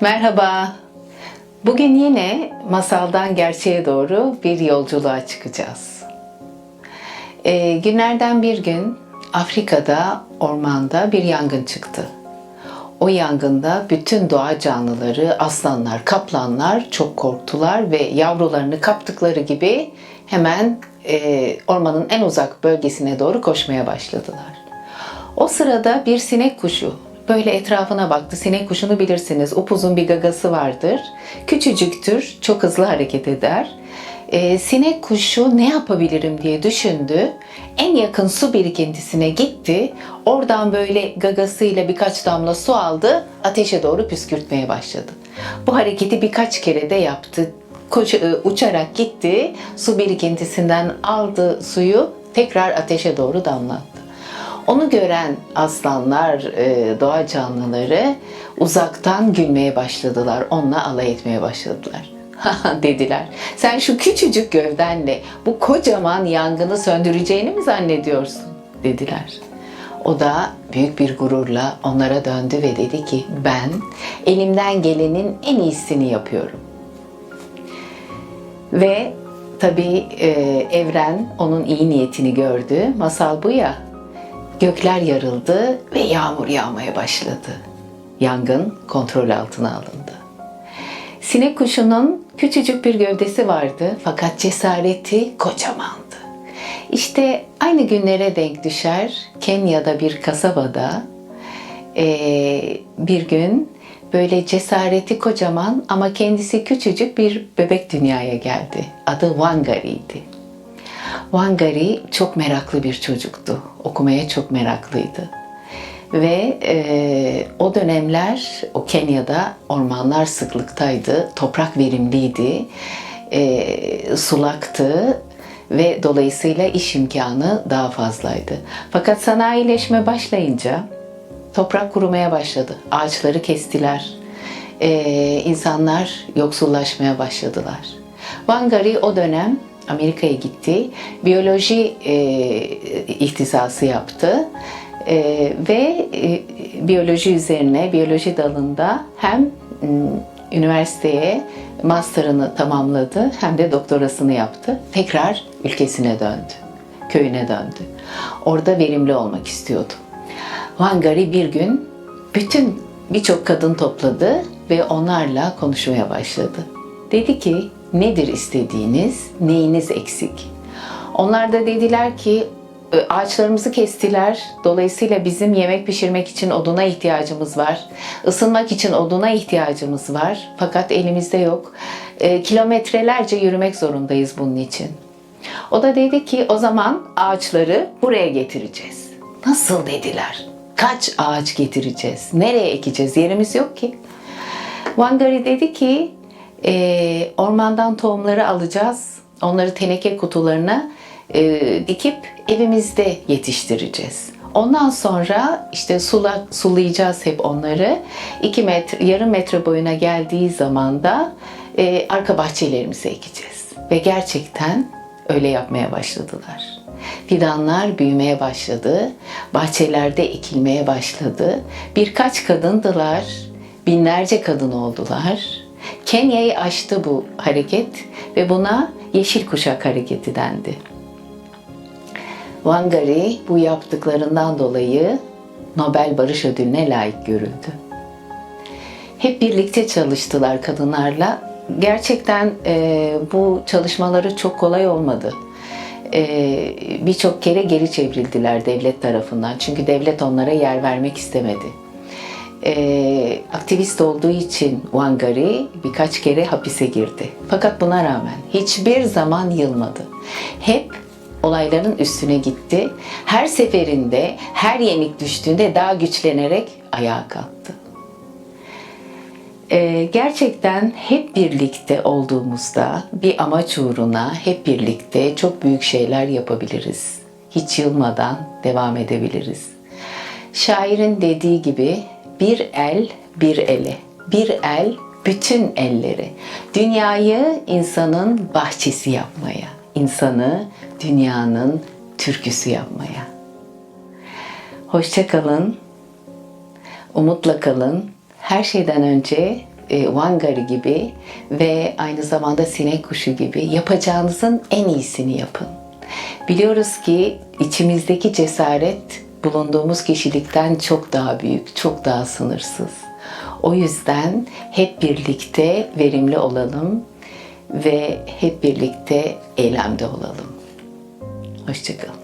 Merhaba. Bugün yine masaldan gerçeğe doğru bir yolculuğa çıkacağız. Ee, günlerden bir gün Afrika'da ormanda bir yangın çıktı. O yangında bütün doğa canlıları, aslanlar, kaplanlar çok korktular ve yavrularını kaptıkları gibi hemen e, ormanın en uzak bölgesine doğru koşmaya başladılar. O sırada bir sinek kuşu böyle etrafına baktı. Sinek kuşunu bilirsiniz. Upuzun bir gagası vardır. Küçücüktür, çok hızlı hareket eder. Ee, sinek kuşu ne yapabilirim diye düşündü. En yakın su birikintisine gitti. Oradan böyle gagasıyla birkaç damla su aldı. Ateşe doğru püskürtmeye başladı. Bu hareketi birkaç kere de yaptı. Koş, e, uçarak gitti. Su birikintisinden aldı suyu tekrar ateşe doğru damlattı. Onu gören aslanlar, e, doğa canlıları uzaktan gülmeye başladılar. Onunla alay etmeye başladılar. dediler. Sen şu küçücük gövdenle bu kocaman yangını söndüreceğini mi zannediyorsun? dediler. O da büyük bir gururla onlara döndü ve dedi ki ben elimden gelenin en iyisini yapıyorum. Ve tabii e, evren onun iyi niyetini gördü. Masal bu ya. Gökler yarıldı ve yağmur yağmaya başladı. Yangın kontrol altına alındı. Sinek kuşunun küçücük bir gövdesi vardı fakat cesareti kocamandı. İşte aynı günlere denk düşer Kenya'da bir kasabada eee, bir gün böyle cesareti kocaman ama kendisi küçücük bir bebek dünyaya geldi. Adı Wangari'ydi. Wangari çok meraklı bir çocuktu. Okumaya çok meraklıydı. Ve e, o dönemler o Kenya'da ormanlar sıklıktaydı, toprak verimliydi, e, sulaktı ve dolayısıyla iş imkanı daha fazlaydı. Fakat sanayileşme başlayınca toprak kurumaya başladı, ağaçları kestiler, e, insanlar yoksullaşmaya başladılar. Wangari o dönem Amerika'ya gitti, biyoloji e, ihtisası yaptı ee, ve e, biyoloji üzerine, biyoloji dalında hem m, üniversiteye master'ını tamamladı hem de doktorasını yaptı. Tekrar ülkesine döndü, köyüne döndü. Orada verimli olmak istiyordu. Wangari bir gün bütün birçok kadın topladı ve onlarla konuşmaya başladı. Dedi ki nedir istediğiniz, neyiniz eksik? Onlar da dediler ki ağaçlarımızı kestiler. Dolayısıyla bizim yemek pişirmek için oduna ihtiyacımız var. Isınmak için oduna ihtiyacımız var. Fakat elimizde yok. E, kilometrelerce yürümek zorundayız bunun için. O da dedi ki o zaman ağaçları buraya getireceğiz. Nasıl dediler? Kaç ağaç getireceğiz? Nereye ekeceğiz? Yerimiz yok ki. Wangari dedi ki e, ormandan tohumları alacağız. Onları teneke kutularına e, dikip evimizde yetiştireceğiz. Ondan sonra işte sula, sulayacağız hep onları. 2 metre, yarım metre boyuna geldiği zaman da e, arka bahçelerimize ekeceğiz. Ve gerçekten öyle yapmaya başladılar. Fidanlar büyümeye başladı, bahçelerde ekilmeye başladı. Birkaç kadındılar, binlerce kadın oldular. Kenya'yı aştı bu hareket ve buna Yeşil Kuşak Hareketi dendi. Wangari bu yaptıklarından dolayı Nobel Barış Ödülü'ne layık görüldü. Hep birlikte çalıştılar kadınlarla. Gerçekten e, bu çalışmaları çok kolay olmadı. E, Birçok kere geri çevrildiler devlet tarafından. Çünkü devlet onlara yer vermek istemedi. E, aktivist olduğu için Wangari birkaç kere hapise girdi. Fakat buna rağmen hiçbir zaman yılmadı. Hep olayların üstüne gitti. Her seferinde, her yenik düştüğünde daha güçlenerek ayağa kalktı. Ee, gerçekten hep birlikte olduğumuzda bir amaç uğruna hep birlikte çok büyük şeyler yapabiliriz. Hiç yılmadan devam edebiliriz. Şairin dediği gibi bir el bir ele, bir el bütün elleri. Dünyayı insanın bahçesi yapmaya, insanı dünyanın türküsü yapmaya. Hoşça kalın, umutla kalın. Her şeyden önce e, Wangari gibi ve aynı zamanda sinek kuşu gibi yapacağınızın en iyisini yapın. Biliyoruz ki içimizdeki cesaret bulunduğumuz kişilikten çok daha büyük, çok daha sınırsız. O yüzden hep birlikte verimli olalım ve hep birlikte eylemde olalım. Hoşçakalın.